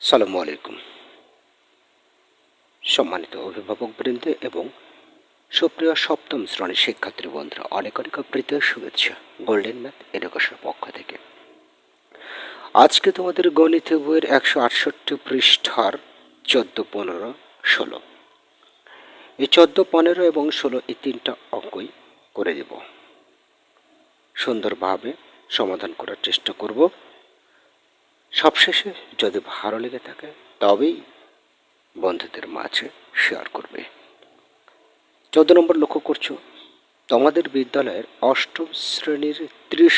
সালামু আলাইকুম। সম্মানিত অভিভাবক বৃন্দ এবং সুপ্রিয় সপ্তম শ্রেণির শিক্ষার্থী বন্ধুরা, অনেক অনেক প্রীত শুভেচ্ছা। গোল্ডেন ম্যাথ এডুকেশনের পক্ষ থেকে। আজকে তোমাদের গণিত বইয়ের একশো আটষট্টি পৃষ্ঠার চোদ্দ পনেরো ষোলো। এই চোদ্দ পনেরো এবং ষোলো এই তিনটা অঙ্কই করে দেব। সুন্দরভাবে সমাধান করার চেষ্টা করব। সবশেষে যদি ভালো লেগে থাকে, তবেই বন্ধুদের মাঝে শেয়ার করবে। চোদ্দ নম্বর লক্ষ্য করছ? তোমাদের বিদ্যালয়ের অষ্টম শ্রেণির ত্রিশ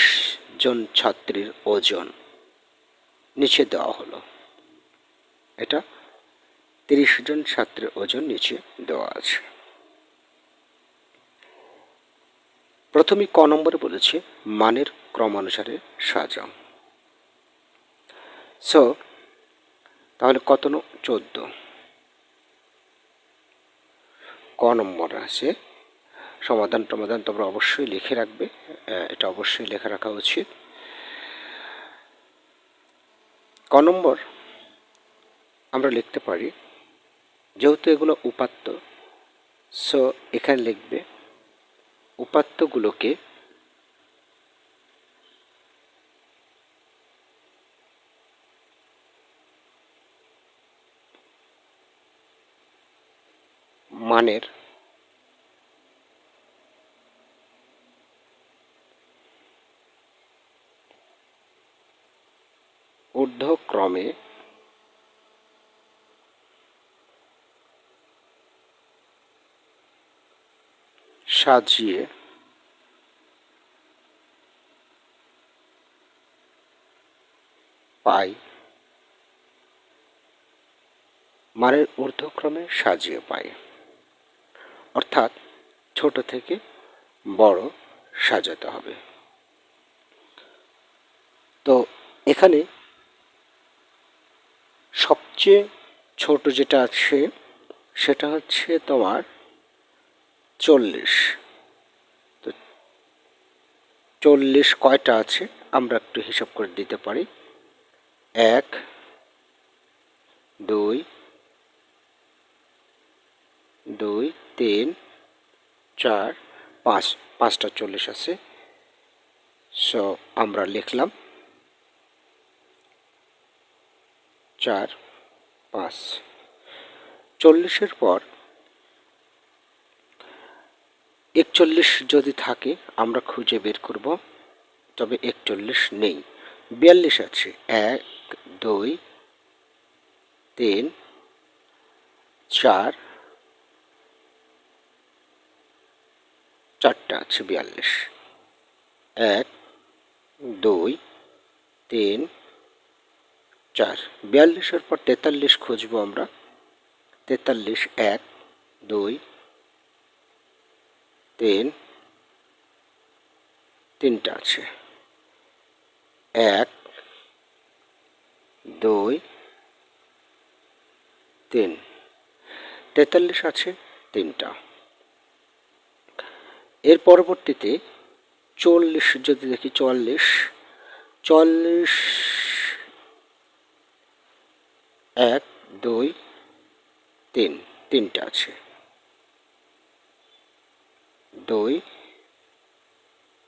জন ছাত্রীর ওজন নিচে দেওয়া হলো। এটা তিরিশ জন ছাত্রের ওজন নিচে দেওয়া আছে। প্রথমে ক নম্বরে বলেছে, মানের ক্রমানুসারে সাজাও। সো তাহলে কত চোদ্দ। ক নম্বর আছে, সমাধান টমাধান তোমরা অবশ্যই লিখে রাখবে এটা অবশ্যই লেখা রাখা উচিত। ক নম্বর, আমরা লিখতে পারি, যেহেতু এগুলো উপাত্ত সো এখানে লিখবে, উপাত্তগুলোকে মানের। ঊর্ধ্বক্রমে সাজিয়ে পাই। মানের ঊর্ধ্বক্রমে সাজিয়ে অর্থাৎ ছোট থেকে বড় সাজাতে হবে। তো এখানে সবচেয়ে ছোট যেটা আছে, সেটা হচ্ছে তোমার চল্লিশ। তো চল্লিশ কয়টা আছে? আমরা একটু হিসাব করে দিতে পারি। এক, দুই দুই, তিন চার, পাঁচ, পাঁচটা চল্লিশ আছে। সো আমরা লিখলাম চার, পাঁচ। চল্লিশের পর একচল্লিশ যদি থাকে, আমরা খুঁজে বের করব, তবে একচল্লিশ নেই। বিয়াল্লিশ আছে। এক, দুই, তিন, চার চারটা আছে বিয়াল্লিশ। এক, দুই, তিন, চার। বিয়াল্লিশের পর তেতাল্লিশ খুঁজবো আমরা। তেতাল্লিশ, এক, দুই, তিন, তিনটা আছে। এক, দুই, তিন। তেতাল্লিশ আছে, তিনটা। এর পরবর্তীতে চল্লিশ, যদি দেখি চল্লিশ চল্লিশ, এক, দুই, তিন, তিনটা আছে। দুই,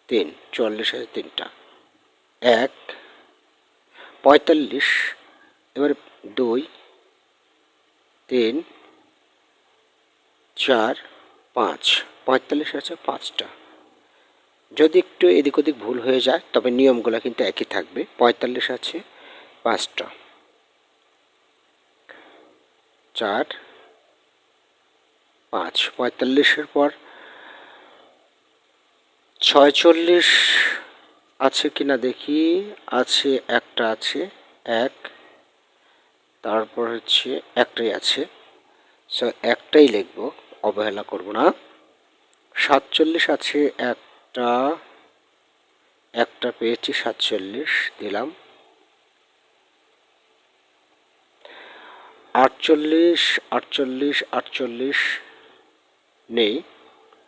তিন, চল্লিশ আছে তিনটা। এক, পঁয়তাল্লিশ, এবার দুই, তিন, চার, পাঁচ। পঁয়তাল্লিশ আছে পাঁচটা। যদি একটু এদিক ওদিক ভুল হয়ে যায়, তবে নিয়মগুলো কিন্তু একই থাকবে। পঁয়তাল্লিশ আছে, পাঁচটা। চার, পাঁচ। পঁয়তাল্লিশের পর ছয়চল্লিশ আছে কিনা দেখি। আছে, একটা আছে, এক। তারপর হচ্ছে একটাই আছে। সো একটাই লিখব, অবহেলা করব না। সাতচল্লিশ আছে, একটা একটা পেয়েছি সাতচল্লিশ, দিলাম। আটচল্লিশ আটচল্লিশ আটচল্লিশ নেই।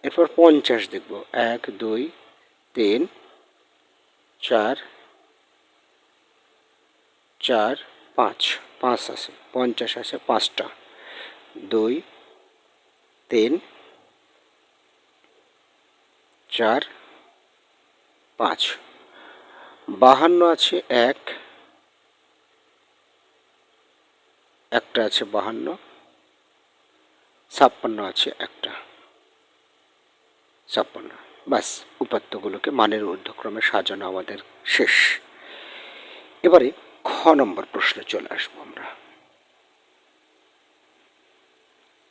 এরপর পঞ্চাশ দেখব। এক, দুই, তিন, চার চার, পাঁচ পাঁচ আছে, পঞ্চাশ আছে, পাঁচটা। দুই, তিন চার, পাঁচ। বাহান্ন আছে, এক। একটা আছে, বাহান্ন। ছাপ্পান্ন আছে, একটা। ছাপ্পান্ন। ব্যাস, উপাত্তগুলোকে মানের ঊর্ধ্বক্রমে সাজানো আমাদের শেষ। এবারে খ নম্বর প্রশ্নে চলে আসব আমরা।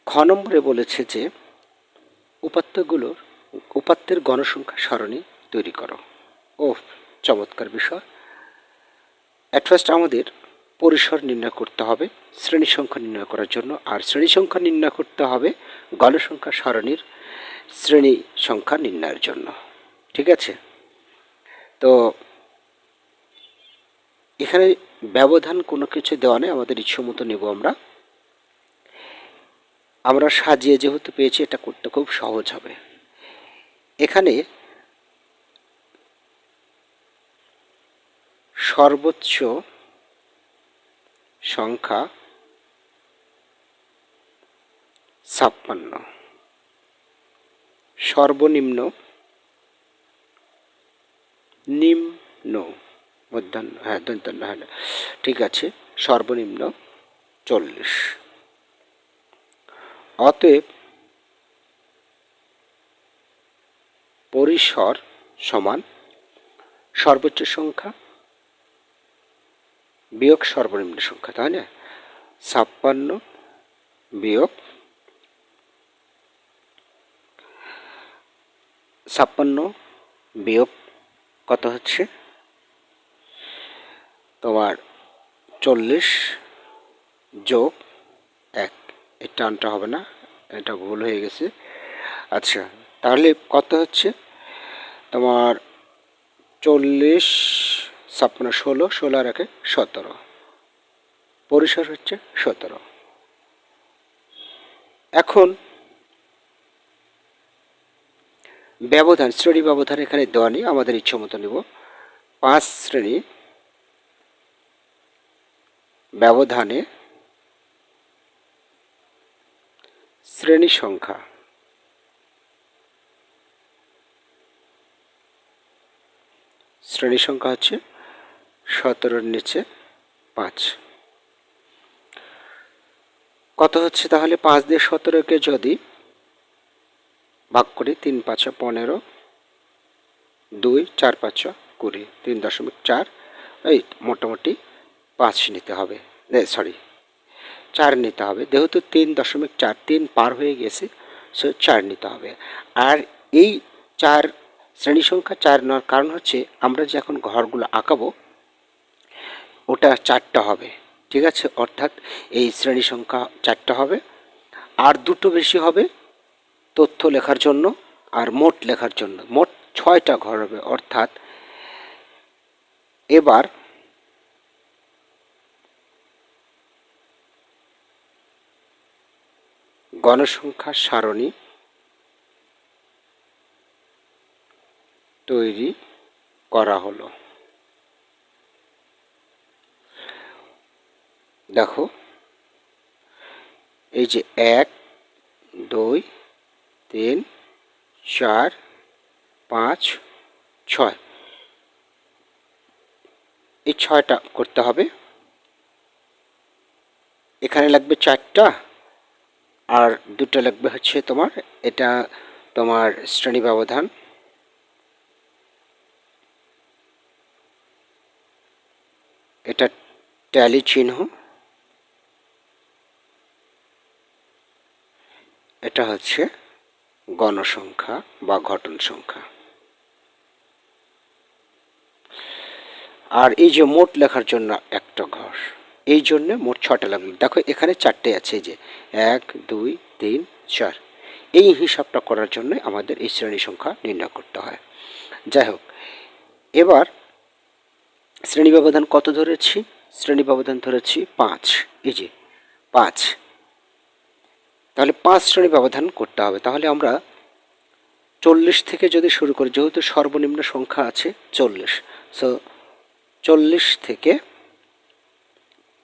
খ নম্বরে বলেছে যে, উপাত্তগুলোর উপাত্তের গণসংখ্যা সারণী তৈরি করো। ও চমৎকার বিষয়। অ্যাট ফার্স্ট আমাদের পরিসর নির্ণয় করতে হবে, শ্রেণি সংখ্যা নির্ণয় করার জন্য। আর শ্রেণি সংখ্যা নির্ণয় করতে হবে গণসংখ্যা সারণীর শ্রেণি সংখ্যা নির্ণয়ের জন্য। ঠিক আছে? তো এখানে ব্যবধান কোনো কিছু দেওয়া নেই, আমাদের ইচ্ছে মতো নেব আমরা। আমরা সাজিয়ে যেহেতু পেয়েছি, এটা করতে খুব সহজ হবে। এখানে সর্বোচ্চ সংখ্যা ছাপ্পান্ন। সর্বনিম্ন নিম্ন মধ্যাহ্ন হ্যাঁ দন্তান্ন হ্যাঁ ঠিক আছে, সর্বনিম্ন চল্লিশ। অতএব পরিসর সমান সর্বোচ্চ সংখ্যা বিয়োগ সর্বনিম্ন সংখ্যা, তাই না? ছাপ্পান্ন বিয়োগ ছাপ্পান্ন বিয়োগ কত হচ্ছে? তোমার চল্লিশ যোগ এক। এই টানটা হবে না, এটা ভুল হয়ে গেছে। আচ্ছা তাহলে কত হচ্ছে? তোমার চল্লিশ, ছাপ্পান্ন, ষোলো ষোলো আর একে সতেরো। পরিসর হচ্ছে সতেরো। এখন ব্যবধান, শ্রেণি ব্যবধান এখানে দেওয়া নেই, আমাদের ইচ্ছে মতো নেব। পাঁচ শ্রেণি ব্যবধানে শ্রেণি সংখ্যা। শ্রেণি সংখ্যা হচ্ছে সতেরোর নিচে পাঁচ। কত হচ্ছে তাহলে পাঁচ দিয়ে সতেরোকে যদি ভাগ করি তিন পাঁচা পনেরো, দুই, চার পাঁচা কুড়ি, তিন দশমিক চার, এই মোটামুটি পাঁচ নিতে হবে। সরি চার নিতে হবে। যেহেতু তিন দশমিক চার, তিন পার হয়ে গেছে সে চার নিতে হবে। আর এই চার শ্রেণি সংখ্যা চার নেওয়ার কারণ হচ্ছে আমরা যে এখন ঘরগুলো আঁকাবো, ওটা চারটা হবে, ঠিক আছে? অর্থাৎ এই শ্রেণি সংখ্যা চারটা হবে। আর দুটো বেশি হবে তথ্য লেখার জন্য আর মোট লেখার জন্য। মোট ছয়টা ঘর হবে, অর্থাৎ এবার গণসংখ্যার সারণী তৈরি করা হলো। দেখো, এই যে এক, দুই, তিন, চার, পাঁচ, ছয়। এই ছয়টা করতে হবে। এখানে লাগবে চারটা আর দুটো লাগবে হচ্ছে তোমার, এটা তোমার শ্রেণি ব্যবধান। এটা ট্যালি চিহ্ন। এটা হচ্ছে গণসংখ্যা বা ঘটন সংখ্যা। আর এই যে মোট লেখার জন্য একটা ঘর, এই জন্য মোট ছটা লাগল দেখো, এখানে চারটে আছে যে, এক, দুই, তিন, চার। এই হিসাবটা করার জন্য আমাদের এই শ্রেণি সংখ্যা নির্ণয় করতে হয়। যাই হোক, এবার শ্রেণি ব্যবধান কত ধরেছি? শ্রেণি ব্যবধান ধরেছি পাঁচ। এই যে, পাঁচ। তাহলে পাঁচ শ্রেণি ব্যবধান করতে হবে। তাহলে আমরা চল্লিশ থেকে যদি শুরু করি, যেহেতু সর্বনিম্ন সংখ্যা আছে চল্লিশ। সো চল্লিশ থেকে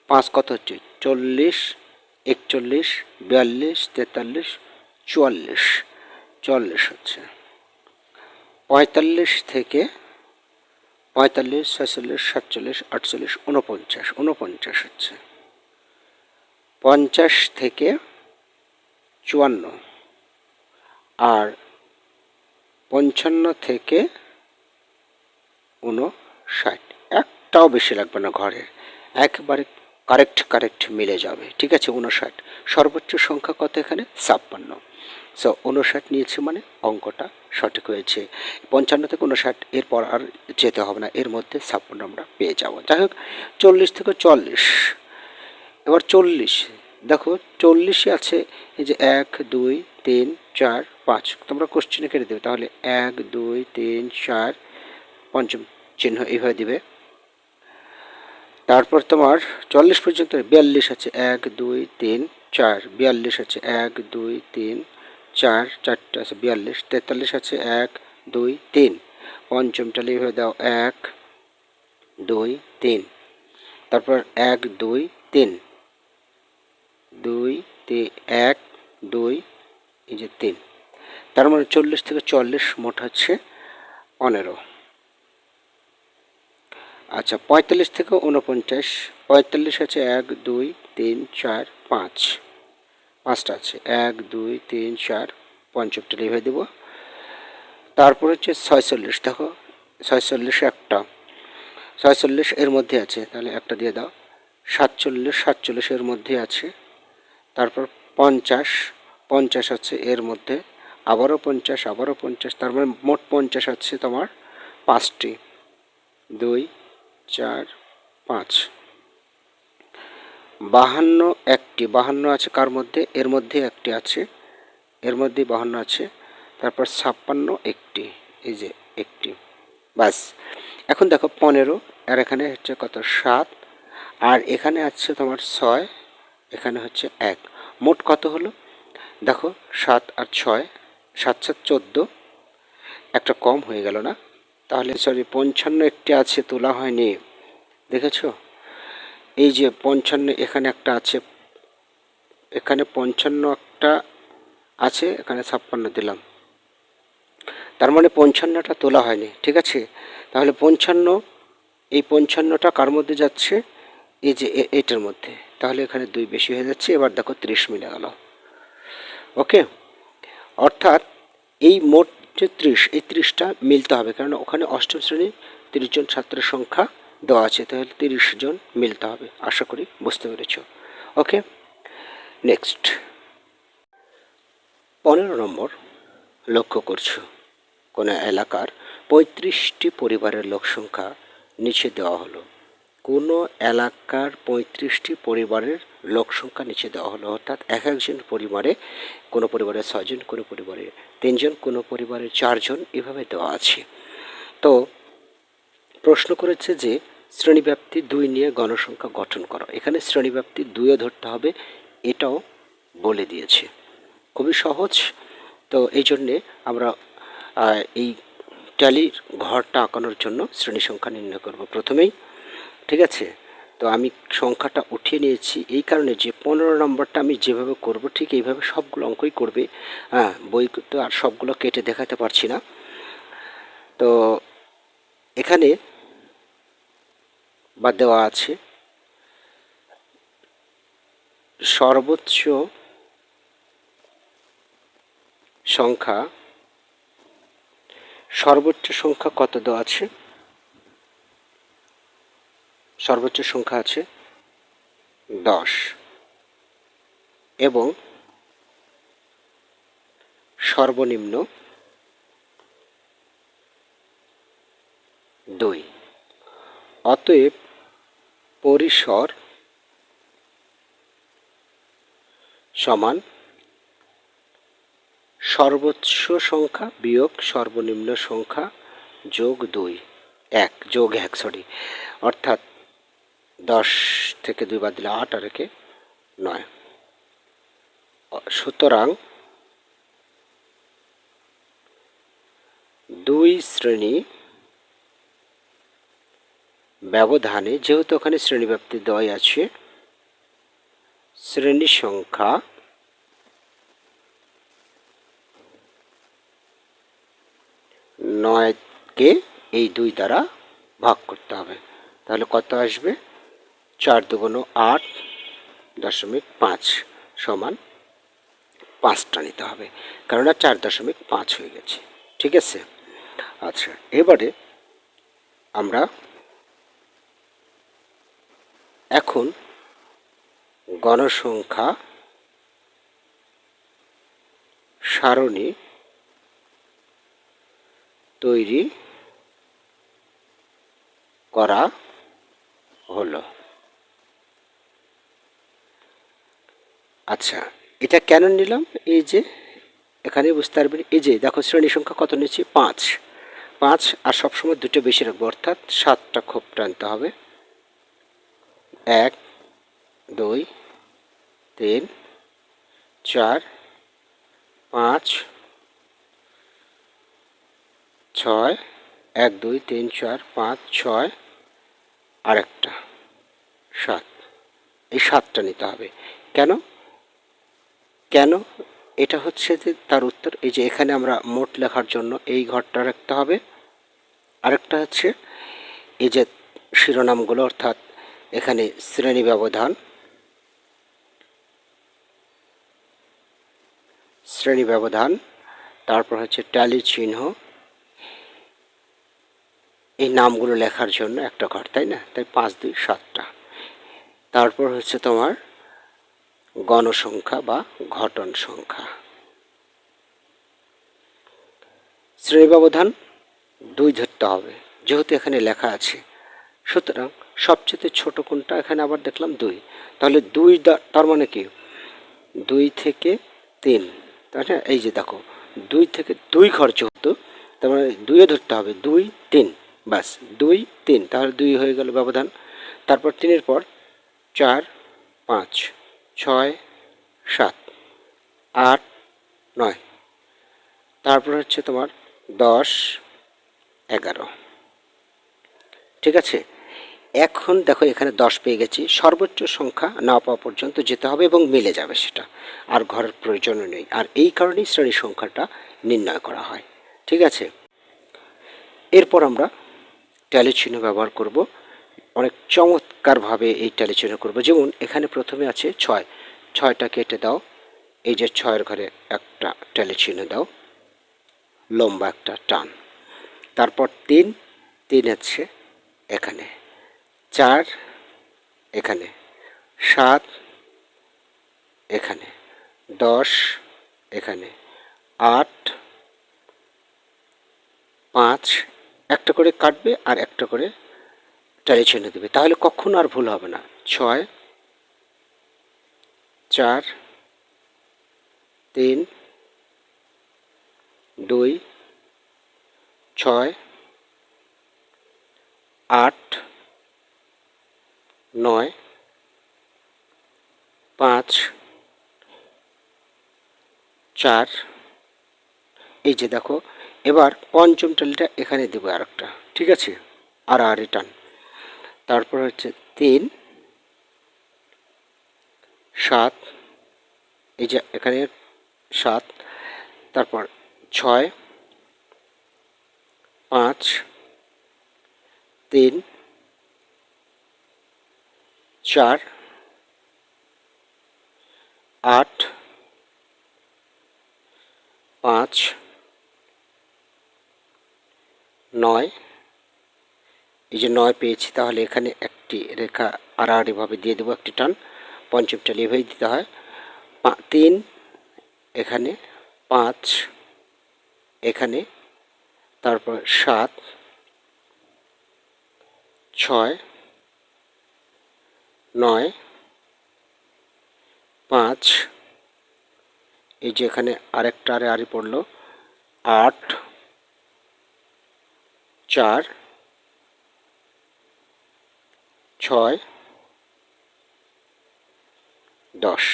পাঁচ কত হচ্ছে? চল্লিশ, একচল্লিশ, বিয়াল্লিশ, তেতাল্লিশ, চুয়াল্লিশ। চুয়াল্লিশ হচ্ছে। পঁয়তাল্লিশ থেকে পঁয়তাল্লিশ, ছয়চল্লিশ, সাতচল্লিশ, আটচল্লিশ উনপঞ্চাশ উনপঞ্চাশ হচ্ছে। পঞ্চাশ থেকে চুয়ান্ন। আর পঞ্চান্ন থেকে উনষাট একটাও বেশি লাগবে না ঘরের। একবারে কারেক্ট কারেক্ট মিলে যাবে। ঠিক আছে উনষাট সর্বোচ্চ সংখ্যা কত এখানে? ছাপ্পান্ন। সো উনষাট নিয়েছে মানে অঙ্কটা সঠিক হয়েছে। পঞ্চান্ন থেকে উনষাট এরপর আর যেতে হবে না, এর মধ্যে ছাপ্পান্ন আমরা পেয়ে যাব। যাই হোক, চল্লিশ থেকে চল্লিশ। এবার চল্লিশ, দেখো চল্লিশে আছে, এই যে এক, দুই, তিন, চার, পাঁচ। তোমরা কোশ্চেনে কেটে দেবে, তাহলে এক, দুই, তিন, চার, পঞ্চম চিহ্ন এইভাবে দিবে। তারপর তোমার চল্লিশ পর্যন্ত, বিয়াল্লিশ আছে, এক, দুই, তিন, চার। বিয়াল্লিশ আছে, এক, দুই, তিন চার, চারটে আছে, বিয়াল্লিশ, তেতাল্লিশ আছে, এক, দুই, তিন। পঞ্চমটা এইভাবে দাও, এক, দুই, তিন। তারপর এক, দুই, তিন। দুই, তি, এক, দুই, এই যে তিন। তার মানে চল্লিশ থেকে চল্লিশ মোট হচ্ছে পনেরো। আচ্ছা পঁয়তাল্লিশ থেকে উনপঞ্চাশ পঁয়তাল্লিশ আছে এক, দুই, তিন, চার, পাঁচ। পাঁচটা আছে। এক, দুই, তিন, চার পঞ্চমটা লিখে দেবো। তারপর হচ্ছে ছয়চল্লিশ, দেখো। ছয়চল্লিশ একটা। ছয়চল্লিশ এর মধ্যে আছে, তাহলে একটা দিয়ে দাও। সাতচল্লিশ সাতচল্লিশ এর মধ্যে আছে। তারপর পঞ্চাশ পঞ্চাশ আছে এর মধ্যে। আবারও পঞ্চাশ আবারও পঞ্চাশ, তার মানে মোট পঞ্চাশ আছে তোমার পাঁচটি। দুই, চার, পাঁচ। বাহান্ন একটি, বাহান্ন আছে কার মধ্যে? এর মধ্যে একটি আছে। এর মধ্যে বাহান্ন আছে। তারপর ছাপ্পান্ন একটি, এই যে একটি। বাস এখন দেখো পনেরো, আর এখানে হচ্ছে কত? সাত। আর এখানে আছে তোমার ছয়, এখানে হচ্ছে এক। মোট কত হলো? দেখো, সাত আর ছয়, সাত সাত চোদ্দ। একটা কম হয়ে গেল না? তাহলে সরি পঞ্চান্ন একটি আছে, তোলা হয়নি। দেখেছ? এই যে পঞ্চান্ন, এখানে একটা আছে। এখানে পঞ্চান্ন একটা আছে, এখানে ছাপ্পান্ন দিলাম। তার মানে পঞ্চান্নটা তোলা হয়নি, ঠিক আছে? তাহলে পঞ্চান্ন, এই পঞ্চান্নটা কার মধ্যে যাচ্ছে? এই যে এটার মধ্যে। তাহলে এখানে দুই বেশি হয়ে যাচ্ছে, এবার দেখো ত্রিশ মিলে গেল। ওকে? অর্থাৎ এই মোট যে ত্রিশ, এই ত্রিশটা মিলতে হবে। কারণ ওখানে অষ্টম শ্রেণির তিরিশ জন ছাত্রের সংখ্যা দেওয়া আছে, তাহলে তিরিশ জন মিলতে হবে, আশা করি বুঝতে পেরেছ। Okay, next. পনেরো নম্বর, লক্ষ্য করছ, কোনো এলাকার পঁয়ত্রিশটি পরিবারের লোক সংখ্যা নিচে দেওয়া হলো। কোনো এলাকার পঁয়ত্রিশটি পরিবারের লোক সংখ্যা নিচে দেওয়া হলো, অর্থাৎ এক একজন পরিবারে কোনো পরিবারে ছজন কোনো পরিবারে তিনজন, কোনো পরিবারে চারজন, এভাবে দেওয়া আছে। তো প্রশ্ন করেছে যে, শ্রেণীব্যাপ্তি দুই নিয়ে গণসংখ্যা গঠন করো। এখানে শ্রেণীব্যাপ্তি দুইও ধরতে হবে, এটাও বলে দিয়েছে। খুবই সহজ। তো এই জন্যে আমরা এই ট্যালির ঘরটা আঁকানোর জন্য শ্রেণি সংখ্যা নির্ণয় করব প্রথমেই। ঠিক আছে? তো আমি সংখ্যাটা উঠিয়ে নিয়েছি। এই কারণে যে পনেরো নম্বরটা আমি যেভাবে করব, ঠিক এইভাবে সবগুলো অঙ্কই করবে। হ্যাঁ বই তো আর সবগুলো কেটে দেখাতে পারছি না। তো এখানে বা দেওয়া আছে। সর্বোচ্চ সংখ্যা সর্বোচ্চ সংখ্যা কত দেওয়া আছে? সর্বোচ্চ সংখ্যা আছে দশ। এবং সর্বনিম্ন দুই। অতএব পরিসর সমান সর্বোচ্চ সংখ্যা বিয়োগ সর্বনিম্ন সংখ্যা যোগ দুই। এক, যোগ এক সরি অর্থাৎ দশ থেকে দুই বাদ দিলে আট আর একে নয়। সুতরাং দুই শ্রেণি ব্যবধানে যেহেতু ওখানে শ্রেণীব্যাপ্তি দয় আছে, শ্রেণি সংখ্যা নয়কে এই দুই দ্বারা ভাগ করতে হবে। তাহলে কত আসবে? চার দুগুণ আট দশমিক পাঁচ সমান পাঁচটা নিতে হবে, কেননা চার দশমিক পাঁচ হয়ে গেছে। ঠিক আছে? আচ্ছা এবারে আমরা এখন গণসংখ্যা সারণী তৈরি করা হলো। আচ্ছা এটা কেন নিলাম? এই যে, এখানে বুঝতে পারবেন, এই যে, দেখো, শ্রেণি সংখ্যা কত নিচ্ছি পাঁচ। পাঁচ আর সবসময় দুটো বেশি রাখব, অর্থাৎ সাতটা খোপ টানতে হবে। এক, দুই, তিন, চার, পাঁচ, ছয়, এক, দুই, তিন, চার, পাঁচ, ছয়, আরেকটা, সাত। এই সাতটা নিতে হবে। কেন? কেন? এটা হচ্ছে যে তার উত্তর। এই যে এখানে আমরা মোট লেখার জন্য এই ঘরটা রাখতে হবে। আরেকটা হচ্ছে এই যে শিরোনামগুলো অর্থাৎ এখানে শ্রেণি ব্যবধান শ্রেণি ব্যবধান, তারপর হচ্ছে ট্যালি চিহ্ন। এই নামগুলো লেখার জন্য একটা ঘর, তাই না? তাই পাঁচ, দুই, সাতটা। তারপর হচ্ছে তোমার গণসংখ্যা বা ঘটন সংখ্যা। শ্রেণি ব্যবধান দুই ধরতে হবে, যেহেতু এখানে লেখা আছে। সুতরাং সবচেয়ে ছোট কোনটা এখানে আবার দেখলাম দুই। তাহলে দুই তার মানে কি? দুই থেকে তিন। তাহলে এই যে দেখো, দুই থেকে দুই ঘর হতো তার মানে দুইয়ে ধরতে হবে, দুই, তিন। বাস দুই, তিন। তাহলে দুই হয়ে গেল ব্যবধান। তারপর তিনের পর চার, পাঁচ, ছয়, সাত, আট, নয়। তারপর হচ্ছে তোমার দশ, এগারো। ঠিক আছে? এখন দেখো এখানে দশ পেয়ে গেছি। সর্বোচ্চ সংখ্যা না পাওয়া পর্যন্ত যেতে হবে এবং মিলে যাবে সেটা। আর ঘরের প্রয়োজনও নেই। আর এই কারণেই শ্রেণি সংখ্যাটা নির্ণয় করা হয়। ঠিক আছে? এরপর আমরা ট্যালি চিহ্ন ব্যবহার করব। অনেক চমৎকারভাবে এই ট্যালি চিহ্ন করব। যেমন এখানে প্রথমে আছে ছয়। ছয়টা কেটে দাও। এই যে ছয়ের ঘরে একটা ট্যালি চিহ্ন দাও। লম্বা একটা টান। তারপর তিন। তিন আছে এখানে। চার, এখানে। সাত, এখানে। দশ, এখানে। আট, পাঁচ, একটা করে কাটবে আর একটা করে টালি চিহ্ন দেবে। তাহলে কখনো আর ভুল হবে না। ছয়, চার, তিন, দুই, ছয়, আট নয়, পাঁচ, চার, এই যে দেখো, এবার পঞ্চম টালিটা এখানে দেবো আর একটা ঠিক আছে? আর আর টান তারপর হচ্ছে তিন, সাত, এই যে এখানে সাত, তারপর ছয়, পাঁচ, তিন চার, আট, পাঁচ, নয়। এই যে নয় পেয়েছি, তাহলে এখানে একটি রেখা আড়াআড়িভাবে দিয়ে দেবো, একটি টান। পঞ্চমটা এভাবেই দিতে হয়। তিন, এখানে পাঁচ, এখানে, তারপর সাত, ছয় নয়, পাঁচ, এই যে এখানে আরেকটা আরে আড়ি পড়ল, আট, চার, ছয়, দশ,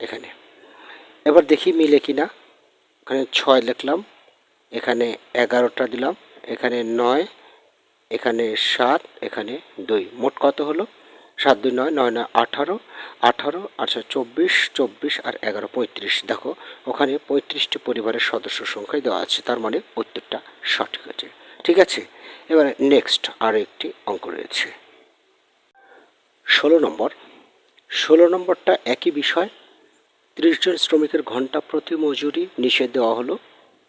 এখানে। এবার দেখি মিলে কি না এখানে ছয় লিখলাম, এখানে এগারোটা দিলাম, এখানে নয় এখানে সাত, এখানে দুই। মোট কত হলো? সাত, দুই, নয় নয় নয়, আঠারো আঠারো আচ্ছা চব্বিশ চব্বিশ আর এগারো, পঁয়ত্রিশ। দেখো, ওখানে পঁয়ত্রিশটি পরিবারের সদস্য সংখ্যায় দেওয়া আছে, তার মানে উত্তরটা সঠিক হয়েছে। ঠিক আছে? এবারে নেক্সট আরও একটি অঙ্ক রয়েছে। ষোলো নম্বর। ষোলো নম্বরটা একই বিষয়। ত্রিশ জন শ্রমিকের ঘণ্টা প্রতি মজুরি নিষেধ দেওয়া হলো,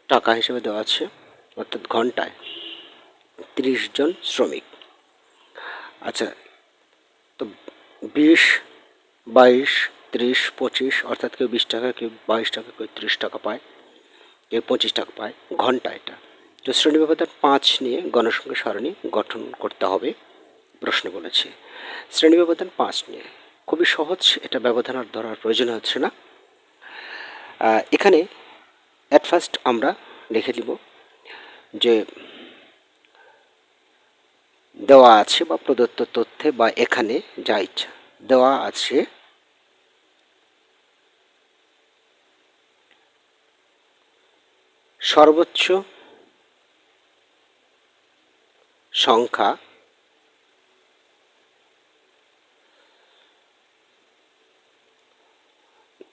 টাকা হিসেবে দেওয়া আছে, অর্থাৎ ঘন্টায় ত্রিশ জন শ্রমিক। আচ্ছা তো বিশ, বাইশ, ত্রিশ, পঁচিশ, অর্থাৎ কেউ বিশ টাকা, কেউ বাইশ টাকা, কেউ ত্রিশ টাকা পায়, কেউ পঁচিশ টাকা পায়, ঘণ্টা এটা। তো শ্রেণি ব্যবধান পাঁচ নিয়ে গণসংখ্যা সারণী গঠন করতে হবে, প্রশ্ন বলেছে। শ্রেণি ব্যবধান পাঁচ নিয়ে। খুবই সহজ, এটা ব্যবধান আর ধরার প্রয়োজন হচ্ছে না। এখানে অ্যাট ফার্স্ট আমরা লিখে দিব যে দেওয়া আছে বা প্রদত্ত তথ্যে বা এখানে যা ইচ্ছা। দেওয়া আছে। সর্বোচ্চ সংখ্যা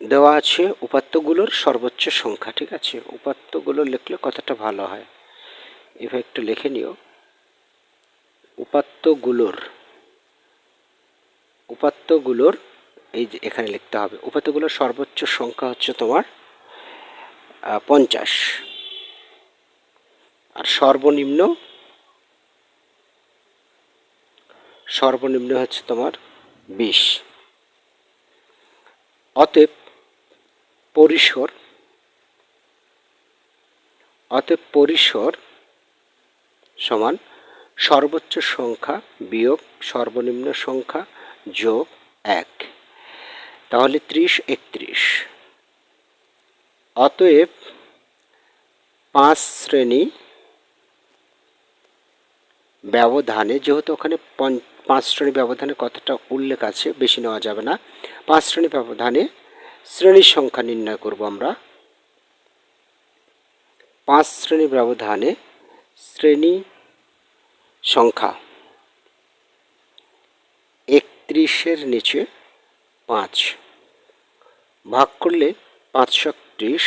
দেওয়া আছে উপাত্তগুলোর সর্বোচ্চ সংখ্যা, ঠিক আছে? উপাত্তগুলো লিখলে কথাটা ভালো হয়? এভাবে একটু লিখে নিও। উপাত্তগুলোর উপাত্তগুলোর, এই যে এখানে লিখতে হবে, উপাত্তগুলোর সর্বোচ্চ সংখ্যা হচ্ছে তোমার পঞ্চাশ। আর সর্বনিম্ন সর্বনিম্ন হচ্ছে তোমার বিশ। অতএব পরিসর অতএব পরিসর সমান সর্বোচ্চ সংখ্যা বিয়োগ সর্বনিম্ন সংখ্যা যোগ এক। তাহলে ত্রিশ, একত্রিশ। অতএব পাঁচ শ্রেণি ব্যবধানে, যেহেতু ওখানে পাঁচ শ্রেণি ব্যবধানে কতটা উল্লেখ আছে, বেশি নেওয়া যাবে না। পাঁচ শ্রেণি ব্যবধানে শ্রেণির সংখ্যা নির্ণয় করব আমরা। পাঁচ শ্রেণি ব্যবধানে শ্রেণি সংখ্যা। একত্রিশের নিচে পাঁচ। ভাগ করলে পাঁচশো ত্রিশ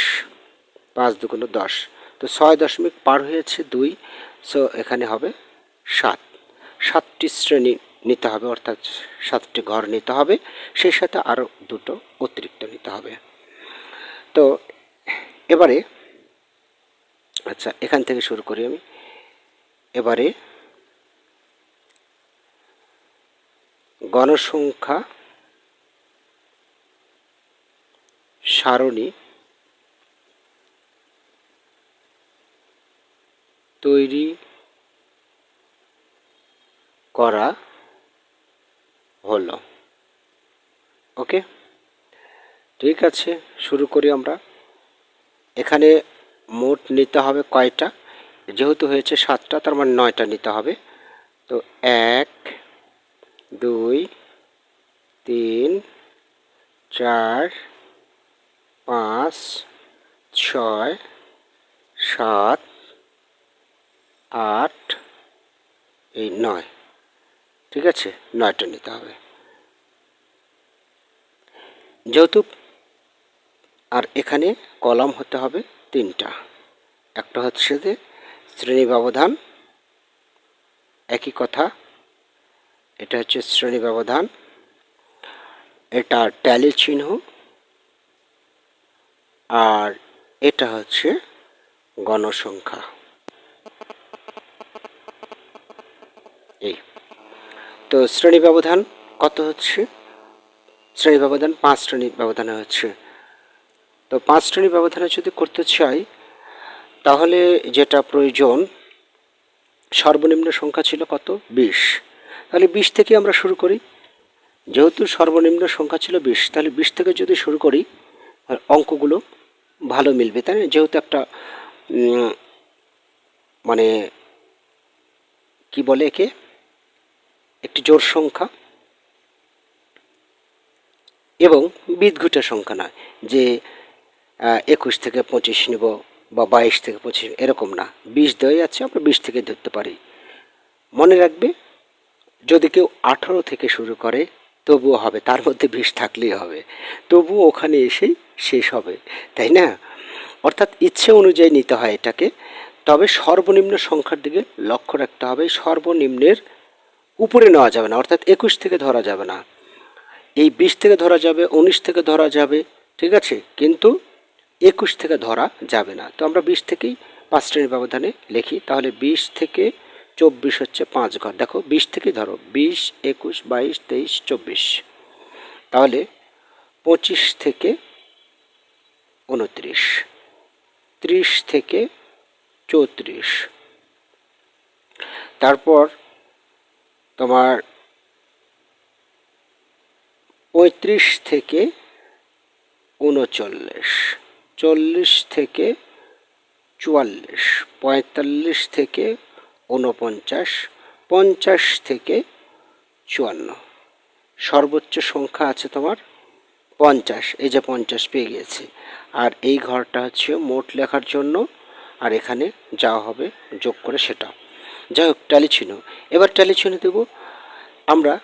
পাঁচ দুগুণ দশ। তো ছয় দশমিক পার হয়েছে দুই সো এখানে হবে সাত। সাতটি শ্রেণি নিতে হবে, অর্থাৎ সাতটি ঘর নিতে হবে। সেই সাথে আরও দুটো অতিরিক্ত নিতে হবে। তো এবারে আচ্ছা এখান থেকে শুরু করি আমি। এবারে গণসংখ্যা সারণী তৈরি করা হলো। ওকে? ঠিক আছে, শুরু করি আমরা। এখানে মোট নিতে হবে কয়টা? যেহেতু হয়েছে সাতটা, তার মানে নয়টা নিতে হবে। তো এক দুই, তিন, চার, পাঁচ, ছয়, সাত, আট, এই নয়। ঠিক আছে? নয়টা নিতে হবে। যেহেতু আর এখানে কলাম হতে হবে তিনটা। একটা হচ্ছে যে শ্রেণি ব্যবধান একই কথা এটা হচ্ছে শ্রেণি ব্যবধান। এটা ট্যালি চিহ্ন। আর এটা হচ্ছে গণসংখ্যা। এই। তো শ্রেণি ব্যবধান কত হচ্ছে? শ্রেণি ব্যবধান পাঁচ শ্রেণি ব্যবধানে হচ্ছে। তো পাঁচ শ্রেণি ব্যবধানে যদি করতে চাই, তাহলে যেটা প্রয়োজন, সর্বনিম্ন সংখ্যা ছিল কত? বিশ। তাহলে বিশ থেকে আমরা শুরু করি। যেহেতু সর্বনিম্ন সংখ্যা ছিল বিশ, তাহলে বিশ থেকে যদি শুরু করি অঙ্কগুলো ভালো মিলবে, তাই না? যেহেতু একটা মানে কি বলে একে? একটি জোর সংখ্যা এবং বিদঘুটে সংখ্যা নয়, যে একুশ থেকে পঁচিশ নেব বা বাইশ থেকে পঁচিশ, এরকম না। বিশ দেওয়াই আছে, আমরা বিশ থেকে ধরতে পারি। মনে রাখবে যদি কেউ আঠারো থেকে শুরু করে, তবুও হবে, তার মধ্যে বিষ থাকলেই হবে। তবুও ওখানে এসেই শেষ হবে, তাই না? অর্থাৎ ইচ্ছে অনুযায়ী নিতে হয় এটাকে। তবে সর্বনিম্ন সংখ্যার দিকে লক্ষ্য রাখতে হবে, সর্বনিম্নের উপরে নেওয়া যাবে না, অর্থাৎ একুশ থেকে ধরা যাবে না। এই বিশ থেকে ধরা যাবে, উনিশ থেকে ধরা যাবে, ঠিক আছে? কিন্তু একুশ থেকে ধরা যাবে না। তো আমরা বিশ থেকেই পাঁচ শ্রেণির ব্যবধানে লিখি, তাহলে বিশ থেকে চব্বিশ হচ্ছে পাঁচ ঘর। দেখো, বিশ থেকেই ধরো, বিশ, একুশ, বাইশ, তেইশ, চব্বিশ। তাহলে পঁচিশ থেকে উনত্রিশ, ত্রিশ থেকে চৌত্রিশ। তারপর তোমার পঁয়ত্রিশ থেকে উনচল্লিশ, চল্লিশ থেকে চুয়াল্লিশ, পঁয়তাল্লিশ থেকে ঊনপঞ্চাশ, পঞ্চাশ থেকে চুয়ান্ন। সর্বোচ্চ সংখ্যা আছে তোমার পঞ্চাশ, এই যে পঞ্চাশ পেয়ে গিয়েছি। আর এই ঘরটা হচ্ছে মোট লেখার জন্য, আর এখানে যা হবে যোগ করে সেটা। যাই হোক ট্যালি এবার ট্যালি ছিল দেব। আমরা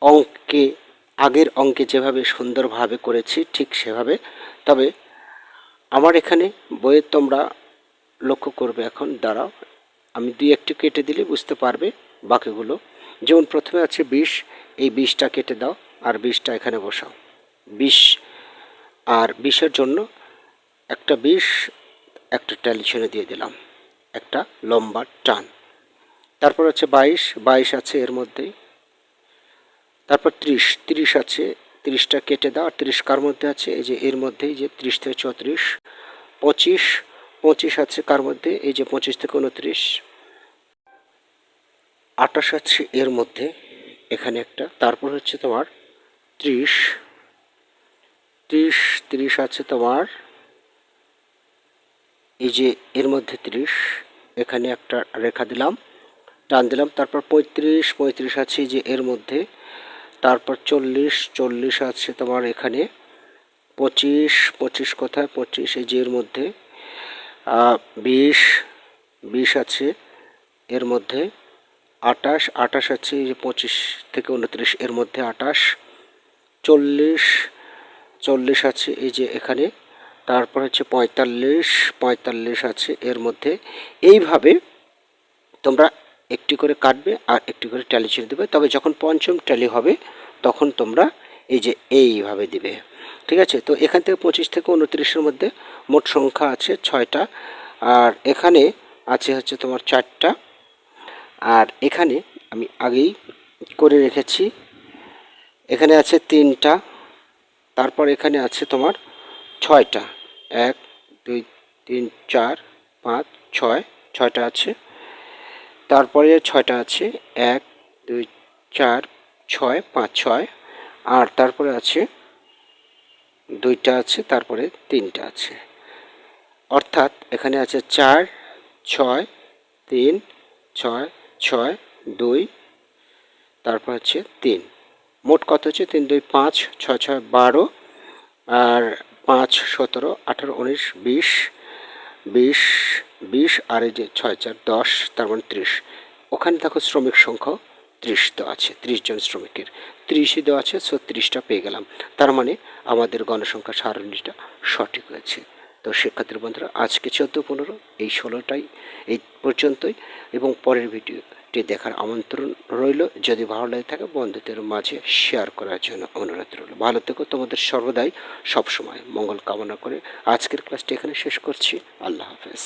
অঙ্কে, আগের অঙ্কে যেভাবে সুন্দরভাবে করেছি ঠিক সেভাবে। তবে আমার এখানে বইয়ে তোমরা লক্ষ্য করবে এখন, দাঁড়াও। আমি দুই একটু কেটে দিলে বুঝতে পারবে বাকিগুলো। যেমন প্রথমে আছে বিষ এই বিষটা কেটে দাও আর বিষটা এখানে বসাও। বিষ আর বিষের জন্য একটা বিষ একটা ট্যালিশনে দিয়ে দিলাম। একটা লম্বা টান। তারপর আছে বাইশ বাইশ আছে এর মধ্যেই তারপর ত্রিশ ত্রিশ আছে, ত্রিশটা কেটে দাও। আর ত্রিশ কার মধ্যে আছে? এই যে এর মধ্যেই যে ত্রিশ থেকে চৌত্রিশ। পঁচিশ পঁচিশ আছে কার মধ্যে? এই যে পঁচিশ থেকে উনত্রিশ আটাশ আছে এর মধ্যে এখানে একটা। তারপর হচ্ছে তোমার ত্রিশ। ত্রিশ ত্রিশ আছে তোমার এই যে এর মধ্যে ত্রিশ। এখানে একটা রেখা দিলাম, টান দিলাম, তারপর পঁয়ত্রিশ পঁয়ত্রিশ আছে যে এর মধ্যে। তারপর চল্লিশ চল্লিশ আছে তোমার এখানে। পঁচিশ পঁচিশ কোথায়? পঁচিশ এই যে এর মধ্যে। বিশ বিশ আছে এর মধ্যে। আটাশ আটাশ আছে, এই যে পঁচিশ থেকে উনত্রিশ, এর মধ্যে আটাশ, চল্লিশ চল্লিশ আছে, এই যে এখানে। তারপর হচ্ছে পঁয়তাল্লিশ পঁয়তাল্লিশ আছে, এর মধ্যে। এইভাবে তোমরা একটি করে কাটবে আর একটি করে ট্যালি ছেড়ে দেবে। তবে যখন পঞ্চম ট্যালি হবে, তখন তোমরা এই যে এইভাবে দিবে। ঠিক আছে? তো এখান থেকে পঁচিশ থেকে উনত্রিশের মধ্যে মোট সংখ্যা আছে ছয়টা। আর এখানে আছে হচ্ছে তোমার চারটা। আর এখানে আমি আগেই করে রেখেছি। এখানে আছে তিনটা, তারপর এখানে আছে তোমার ছয়টা। এক, দুই, তিন, চার, পাঁচ, ছয়, ছয়টা আছে। তারপরে ছয়টা আছে, এক, দুই, চার, ছয়, পাঁচ, ছয়, আর তারপরে আছে দুইটা আছে, তারপরে তিনটা আছে। অর্থাৎ এখানে আছে চার, ছয়, তিন, ছয় ছয়, দুই, তারপর হচ্ছে তিন। মোট কত হচ্ছে? তিন, দুই, পাঁচ, ছয় ছয়, বারো, আর পাঁচ, সতেরো, আঠারো, উনিশ, বিশ বিশ বিশ, আর এই যে ছয়, চার, দশ, তার মানে ত্রিশ। ওখানে দেখো শ্রমিক সংখ্যা ত্রিশ দেওয়া আছে, ত্রিশ জন শ্রমিকের। ত্রিশই দেওয়া আছে ছত্রিশটা পেয়ে গেলাম। তার মানে আমাদের গণসংখ্যা সারণীটা সঠিক হয়েছে। তো শিক্ষার্থীর বন্ধুরা, আজকে চোদ্দ পনেরো, এই ষোলোটাই, এই পর্যন্তই এবং পরের ভিডিওটি দেখার আমন্ত্রণ রইল। যদি ভালো লাগে থাকে বন্ধুদের মাঝে শেয়ার করার জন্য অনুরোধ রইল। ভালো থেকো তোমাদের সর্বদাই সবসময় মঙ্গল কামনা করে। আজকের ক্লাসটি এখানে শেষ করছি। আল্লাহ হাফেজ।